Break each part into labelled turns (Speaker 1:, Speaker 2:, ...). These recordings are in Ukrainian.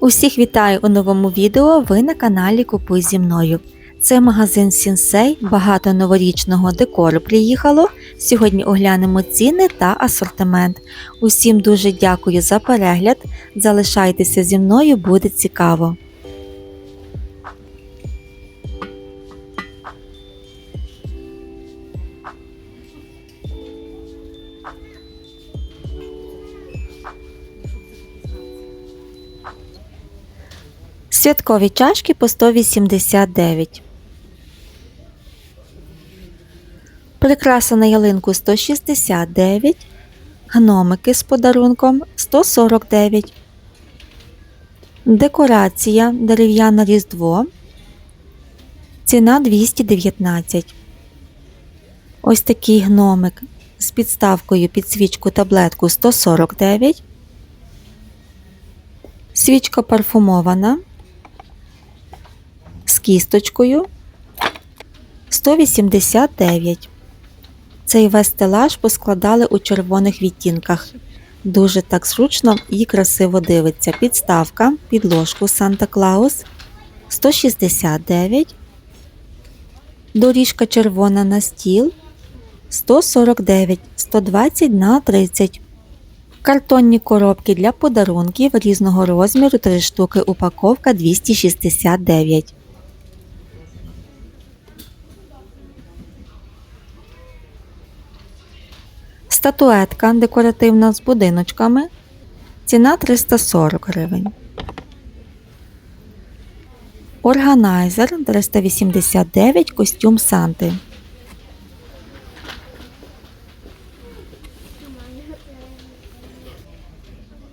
Speaker 1: Усіх вітаю у новому відео. Ви на каналі Купуй зі мною. Це магазин Сінсей, багато новорічного декору приїхало. Сьогодні оглянемо ціни та асортимент. Усім дуже дякую за перегляд. Залишайтеся зі мною, буде цікаво. Святкові чашки по 189. Прикраса на ялинку 169. Гномики з подарунком 149. Декорація дерев'яне різдво. Ціна 219. Ось такий гномик з підставкою під свічку таблетку 149. Свічка парфумована кісточкою 189. Цей весь стелаж поскладали у червоних відтінках. Дуже так зручно і красиво дивиться. Підставка під ложку Санта Клаус 169. Доріжка червона на стіл 149, 120 на 30. Картонні коробки для подарунків різного розміру 3 штуки упаковка 269. Статуетка декоративна з будиночками. Ціна 340 гривень. Органайзер 389 костюм Санти.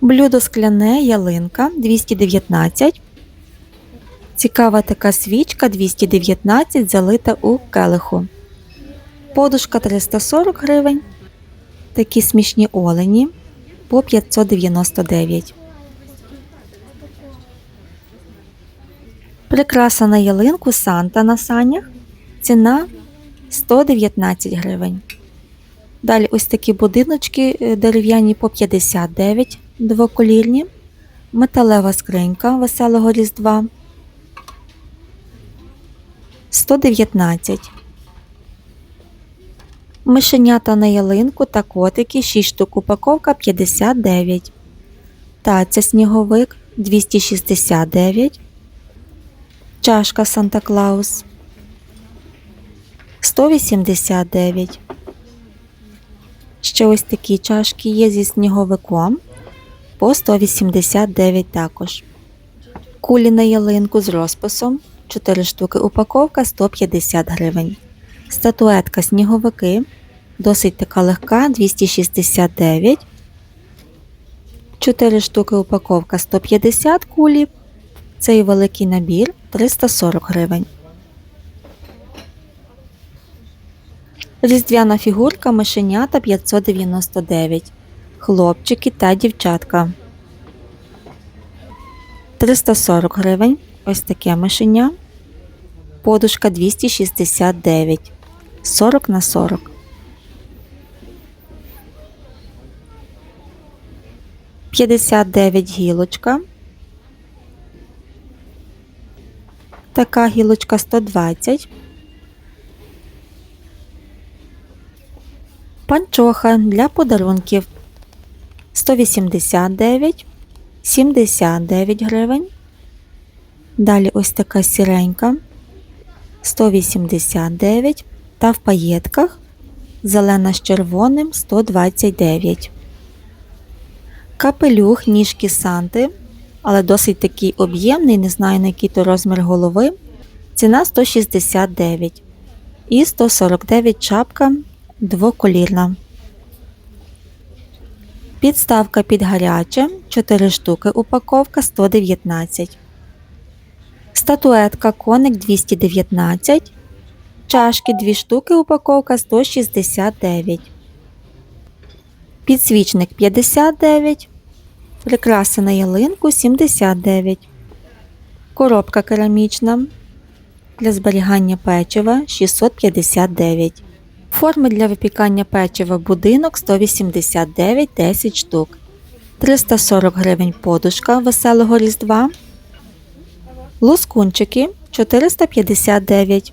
Speaker 1: Блюдо скляне ялинка 219. Цікава така свічка 219 залита у келиху. Подушка 340 гривень. Такі смішні олені по 599. Прикраса на ялинку Санта на санях. Ціна 119 гривень. Далі ось такі будиночки е, дерев'яні по 59 двоколірні. Металева скринька веселого різдва 119. Мишенята на ялинку та котики 6 штук упаковка 59. Таця сніговик 269. Чашка Санта Клаус 189. Ще ось такі чашки є зі сніговиком по 189 також. Кулі на ялинку з розписом 4 штуки упаковка 150 гривень. Статуетка сніговики. Досить така легка 269. 4 штуки упаковка 150 кулі. Цей великий набір 340 гривень. Різдвяна фігурка мишенята 599. Хлопчики та дівчатка. 340 гривень. Ось таке мишеня. Подушка 269. 40 на 40. П'ятдесят дев'ять гілочка. Така гілочка 120. Панчоха для подарунків 189, 79 гривень. Далі ось така сіренька 189 та в паєтках зелена з червоним 129. Капелюх ніжки Санти, але досить такий об'ємний, не знаю на який то розмір голови. Ціна 169 і 149 чапка двоколірна. Підставка під гаряче 4 штуки упаковка 119. Статуетка коник 219. Чашки 2 штуки упаковка 169. Підсвічник 59. Прикраса на ялинку 79. Коробка керамічна для зберігання печива 659. Форми для випікання печива будинок 189 10 штук. 340 гривень подушка веселого різдва. Лоскунчики 459.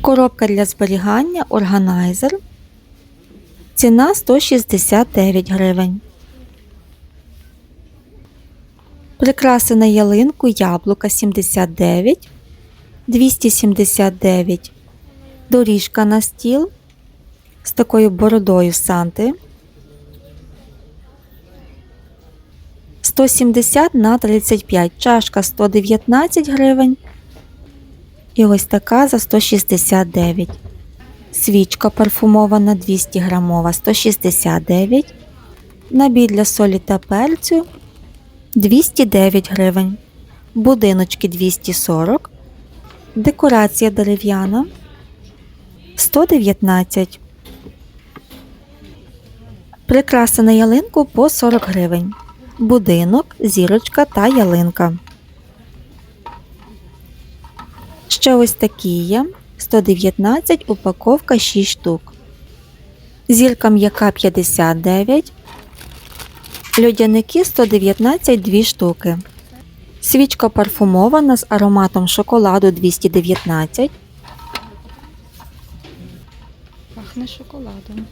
Speaker 1: Коробка для зберігання органайзер. Ціна 169 гривень. Прикраси на ялинку яблука 79, 279. Доріжка на стіл з такою бородою Санти. 170 на 35. Чашка 119 гривень. І ось така за 169. Свічка парфумована 200 грамова 169. Набір для солі та перцю 209 гривень. Будиночки 240. Декорація дерев'яна 119. Прикраса на ялинку по 40 гривень. Будинок, зірочка та ялинка. Ще ось такі є. 119, упаковка 6 штук. Зірка м'яка 59. Льодяники 119 2 штуки. Свічка парфумована з ароматом шоколаду 219.
Speaker 2: Пахне шоколадом.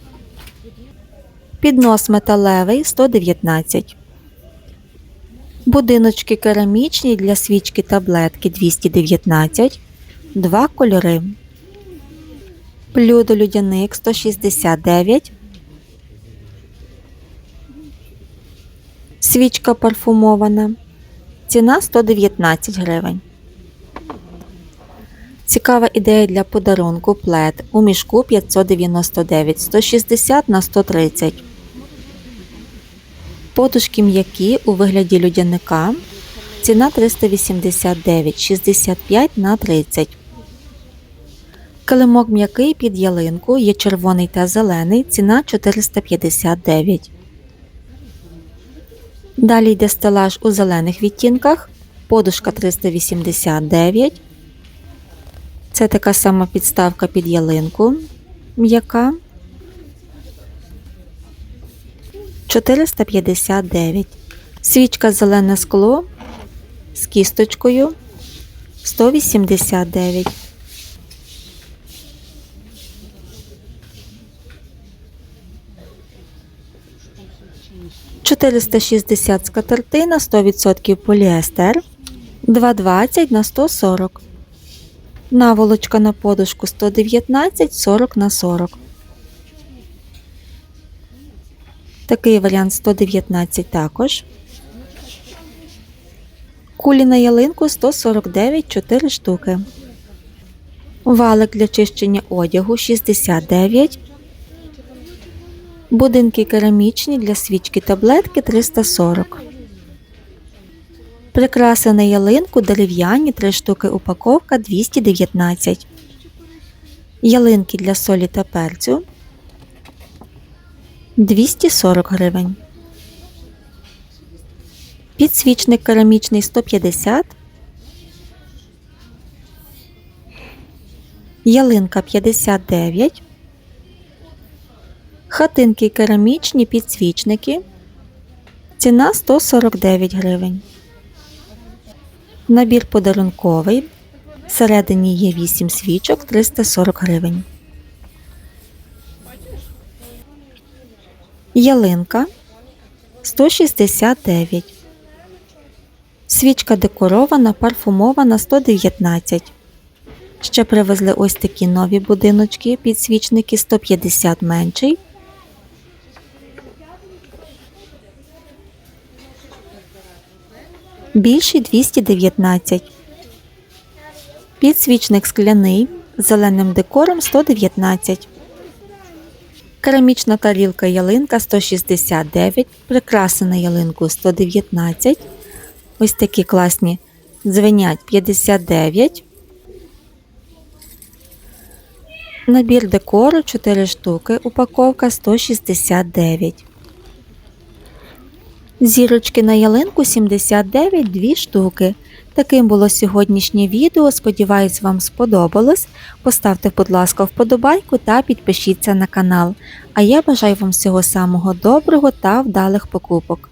Speaker 1: Піднос металевий 119. Будиночки керамічні для свічки таблетки 219. Два кольори. Блюдо людяник 169. Свічка парфумована. Ціна 119 гривень. Цікава ідея для подарунку плед у мішку 599 160 на 130. Подушки м'які у вигляді людяника. Ціна 389 65 на 30. Килимок м'який під ялинку є червоний та зелений. Ціна 459. Далі йде стелаж у зелених відтінках. Подушка 389. Це така сама підставка під ялинку. М'яка. 459. Свічка зелене скло з кісточкою 189. Чотириста шістдесят скатертина, 100% поліестер, 220 на 140. Наволочка на подушку 119, 40 на 40. Такий варіант 119 також. Кулі на ялинку 149 4 штуки. Валик для чищення одягу 69. Будинки керамічні для свічки таблетки 340. Прикраси на ялинку дерев'яні 3 штуки упаковка 219. Ялинки для солі та перцю 240 гривень. Підсвічник керамічний 150. Ялинка 59. Хатинки керамічні підсвічники. Ціна 149 гривень. Набір подарунковий. Всередині є 8 свічок 340 гривень. Ялинка 169. Свічка декорована, парфумована 119. Ще привезли ось такі нові будиночки, підсвічники 150 менший. Більший 219. Підсвічник скляний з зеленим декором 119. Керамічна тарілка ялинка 169, прикраси на ялинку 119. Ось такі класні дзвенять 59. Набір декору 4 штуки, упаковка 169. Зірочки на ялинку 79 2 штуки. Таким було сьогоднішнє відео. Сподіваюсь, вам сподобалось. Поставте, будь ласка, вподобайку та підпишіться на канал. А я бажаю вам всього самого доброго та вдалих покупок.